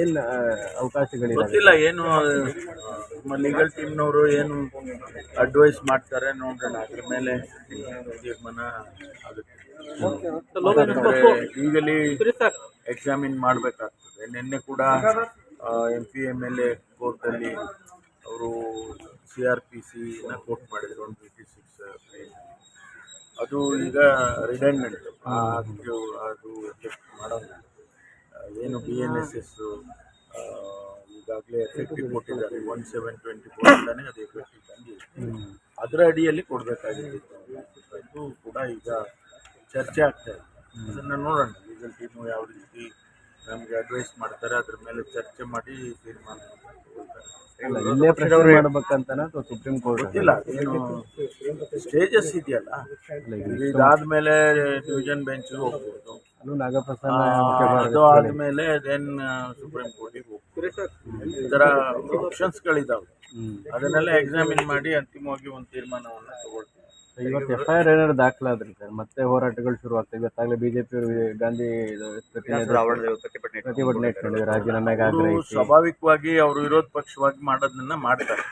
ಏನ್ ಅವಕಾಶಗಳಿಲ್ಲ ಗೊತ್ತಿಲ್ಲ ಏನು ನಮ್ಮ ಲೀಗಲ್ ಟೀಮ್ನವರು ಏನು ಅಡ್ವೈಸ್ ಮಾಡ್ತಾರೆ ನೋಡೋಣ ಅದ್ರ ಮೇಲೆ ತೀರ್ಮಾನ ಆಗುತ್ತೆ. ಈಗಲಿ ಎಕ್ಸಾಮಿನ್ ಮಾಡಬೇಕಾಗ್ತದೆ. ನಿನ್ನೆ ಕೂಡ M P M L A ಕೋರ್ಟಲ್ಲಿ ಅವರು ಸಿ ಆರ್ ಪಿ ಸಿನ ಕೋರ್ಟ್ ಮಾಡಿದ್ರು ಒನ್ ಫಿಫ್ಟಿ ಸಿಕ್ಸ್ ಅದು ಈಗ ರಿಟೈರ್ಮೆಂಟ್ ಅದು ಅದು ಎಫೆಕ್ಟ್ ಆ, ಏನು ಬಿ ಎನ್ ಎಸ್ ಎಸ್ ಈಗಾಗಲೇ ಎಫೆಕ್ಟಿವ್ ಕೊಟ್ಟಿದ್ದಾರೆ. ಒನ್ ಸೆವೆನ್ ಟ್ವೆಂಟಿ ಫೋರ್ ಅಂತಾನೆ ಅದು ಎಫೆಕ್ಟಿವ್ ಬಂದಿದೆ ಅದರ ಅಡಿಯಲ್ಲಿ ಕೊಡಬೇಕಾಗಿತ್ತು. ಕೂಡ ಈಗ ಚರ್ಚೆ ಆಗ್ತಾ ಇದೆ. ಅದನ್ನು ನೋಡೋಣ. ಲೀಗಲ್ ಟೀಮು ಯಾವ ರೀತಿ ನಮಗೆ ಅಡ್ವೈಸ್ ಮಾಡ್ತಾರೆ ಅದ್ರ ಮೇಲೆ ಚರ್ಚೆ ಮಾಡಿ ತೀರ್ಮಾನ ಸುಪ್ರೀಂ ಕೋರ್ಟ್ ಗೊತ್ತಿಲ್ಲ. ಏನು ಸ್ಟೇಜಸ್ ಇದೆಯಲ್ಲ? ಇದಾದ್ಮೇಲೆ ಡಿವಿಷನ್ ಬೆಂಚ್ ಹೋಗ್ಬೋದು. ಅದು ಆದ್ಮೇಲೆ ದೆನ್ ಸುಪ್ರೀಂ ಕೋರ್ಟಿಗೆ ಹೋಗ್ಬೋದು ಈ ಆಪ್ಷನ್ಸ್ ಆಪ್ಷನ್ಸ್ಗಳಿದಾವೆ ಹ್ಮ್. ಅದನ್ನೆಲ್ಲ ಎಕ್ಸಾಮಿನ್ ಮಾಡಿ ಅಂತಿಮವಾಗಿ ಒಂದು ತೀರ್ಮಾನವನ್ನು ತಗೊಳ್ತೀವಿ. ಇವತ್ತು ಎಫ್ ಐ ಆರ್ ಏನಾದ್ರು ದಾಖಲಾದ್ರಿ ಸರ್? ಮತ್ತೆ ಹೋರಾಟಗಳು ಶುರು ಆಗ್ತವೆ ಇವತ್ತಾಗಲೇ ಬಿಜೆಪಿ ಗಾಂಧಿ ಪ್ರತಿಭಟನೆ ಇಟ್ಕೊಂಡಿದ್ದಾರೆ. ರಾಜೀನಾಮೆಗೆ ಸ್ವಾಭಾವಿಕವಾಗಿ ಅವರು ವಿರೋಧ ಪಕ್ಷವಾಗಿ ಮಾಡೋದನ್ನ ಮಾಡ್ತಾರೆ.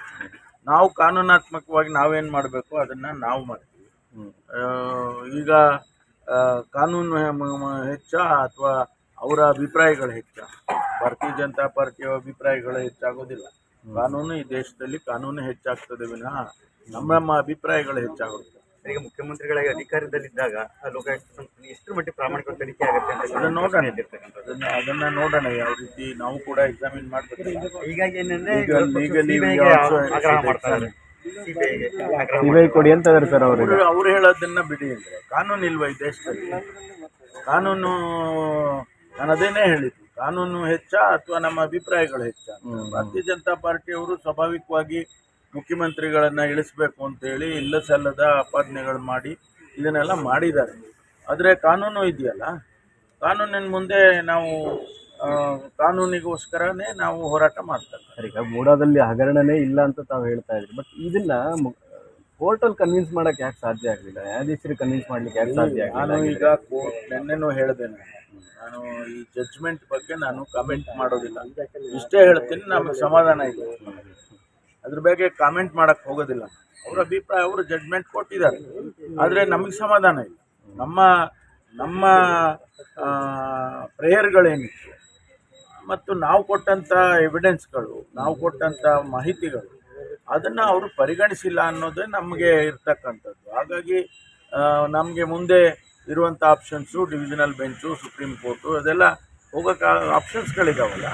ನಾವು ಕಾನೂನಾತ್ಮಕವಾಗಿ ನಾವೇನು ಮಾಡಬೇಕು ಅದನ್ನ ನಾವು ಮಾಡ್ತೀವಿ. ಈಗ ಕಾನೂನು ಹೆಚ್ಚ ಅಥವಾ ಅವರ ಅಭಿಪ್ರಾಯಗಳು ಹೆಚ್ಚ? ಭಾರತೀಯ ಜನತಾ ಪಾರ್ಟಿಯ ಅಭಿಪ್ರಾಯಗಳು ಹೆಚ್ಚಾಗೋದಿಲ್ಲ. ಕಾನೂನು ಈ ದೇಶದಲ್ಲಿ ಕಾನೂನು ಹೆಚ್ಚಾಗ್ತದೆ ವಿನಃ ನಮ್ಮ ನಮ್ಮ ಅಭಿಪ್ರಾಯಗಳು ಹೆಚ್ಚಾಗುತ್ತೆ. ಈಗ ಮುಖ್ಯಮಂತ್ರಿಗಳಾಗಿ ಅಧಿಕಾರದಲ್ಲಿದ್ದಾಗ ಲೋಕಾಯುಕ್ತ ಸಂಸ್ಥೆ ಎಷ್ಟು ಮಟ್ಟಿಗೆ ಪ್ರಾಮಾಣಿಕ ತನಿಖೆ ಆಗುತ್ತೆ ಅಂತ ಅದನ್ನ ನೋಡೋಣ. ಅದನ್ನ ಅದನ್ನ ನೋಡೋಣ. ಯಾವ ರೀತಿ ನಾವು ಕೂಡ ಎಕ್ಸಾಮಿನ್ ಮಾಡ್ಬೇಕು. ಹೀಗಾಗಿ ಏನಂದ್ರೆ ಸಿಬಿಐ ಕೊಡಿ ಅಂತ ಇದಾರೆ ಸರ್ ಅವರು ಅವ್ರು ಹೇಳೋದನ್ನ ಬಿಡಿ ಅಂದ್ರೆ. ಕಾನೂನು ಇಲ್ವಾ ಈ ದೇಶದಲ್ಲಿ? ಕಾನೂನು ನಾನು ಅದೇನೇ ಹೇಳಿದ್ದು. ಕಾನೂನು ಹೆಚ್ಚ ಅಥವಾ ನಮ್ಮ ಅಭಿಪ್ರಾಯಗಳು ಹೆಚ್ಚ? ಭಾರತೀಯ ಜನತಾ ಪಾರ್ಟಿಯವರು ಸ್ವಾಭಾವಿಕವಾಗಿ ಮುಖ್ಯಮಂತ್ರಿಗಳನ್ನ ಇಳಿಸ್ಬೇಕು ಅಂತೇಳಿ ಇಲ್ಲ ಸಲ್ಲದ ಆಪಾದನೆಗಳು ಮಾಡಿ ಇದನ್ನೆಲ್ಲ ಮಾಡಿದ್ದಾರೆ. ಆದರೆ ಕಾನೂನು ಇದೆಯಲ್ಲ? ಕಾನೂನಿನ ಮುಂದೆ ನಾವು ಕಾನೂನಿಗೋಸ್ಕರನೇ ನಾವು ಹೋರಾಟ ಮಾಡ್ತಾರೆ ಸರ್ ಈಗ ಮೂಡಾದಲ್ಲಿ ಹಗರಣನೇ ಇಲ್ಲ ಅಂತ ತಾವು ಹೇಳ್ತಾ ಇದ್ರಿ. ಬಟ್ ಇದನ್ನ ಕೋರ್ಟಲ್ಲಿ ಕನ್ವಿನ್ಸ್ ಮಾಡಕ್ಕೆ ಯಾಕೆ ಸಾಧ್ಯ ಆಗಲಿಲ್ಲ? ನ್ಯಾಯಾಧೀಶರಿಗೆ ಕನ್ವಿನ್ಸ್ ಮಾಡ್ಲಿಕ್ಕೆ ಯಾಕೆ ಸಾಧ್ಯ ನಾನು ಆಗಲಿಲ್ಲ ಈಗ ಕೋರ್ಟ್ ನಿನ್ನೆನೂ ಹೇಳಿದೆ ನಾನು. ನಾನು ಈ ಜಡ್ಜ್ಮೆಂಟ್ ಬಗ್ಗೆ ನಾನು ಕಮೆಂಟ್ ಮಾಡೋದಿಲ್ಲ. ಇಷ್ಟೇ ಹೇಳ್ತೀನಿ ನಮಗೆ ಸಮಾಧಾನ ಇದೆ. ಅದ್ರ ಬಗ್ಗೆ ಕಾಮೆಂಟ್ ಮಾಡಕ್ ಹೋಗೋದಿಲ್ಲ. ಅವ್ರ ಅಭಿಪ್ರಾಯ ಅವರು ಜಡ್ಜ್ಮೆಂಟ್ ಕೊಟ್ಟಿದ್ದಾರೆ. ಆದರೆ ನಮಗೆ ಸಮಾಧಾನ ಇಲ್ಲ. ನಮ್ಮ ನಮ್ಮ ಪ್ರೇಯರ್ಗಳೇನಿತ್ತು? ಮತ್ತು ನಾವು ಕೊಟ್ಟಂಥ ಎವಿಡೆನ್ಸ್ಗಳು ನಾವು ಕೊಟ್ಟಂಥ ಮಾಹಿತಿಗಳು, ಅದನ್ನು ಅವರು ಪರಿಗಣಿಸಿಲ್ಲ ಅನ್ನೋದೇ ನಮಗೆ ಇರ್ತಕ್ಕಂಥದ್ದು. ಹಾಗಾಗಿ ನಮಗೆ ಮುಂದೆ ಇರುವಂಥ options divisional bench supreme court ಅದೆಲ್ಲ ಹೋಗೋಕ್ಕೆ ಆಪ್ಷನ್ಸ್ಗಳಿದಾವಲ್ಲ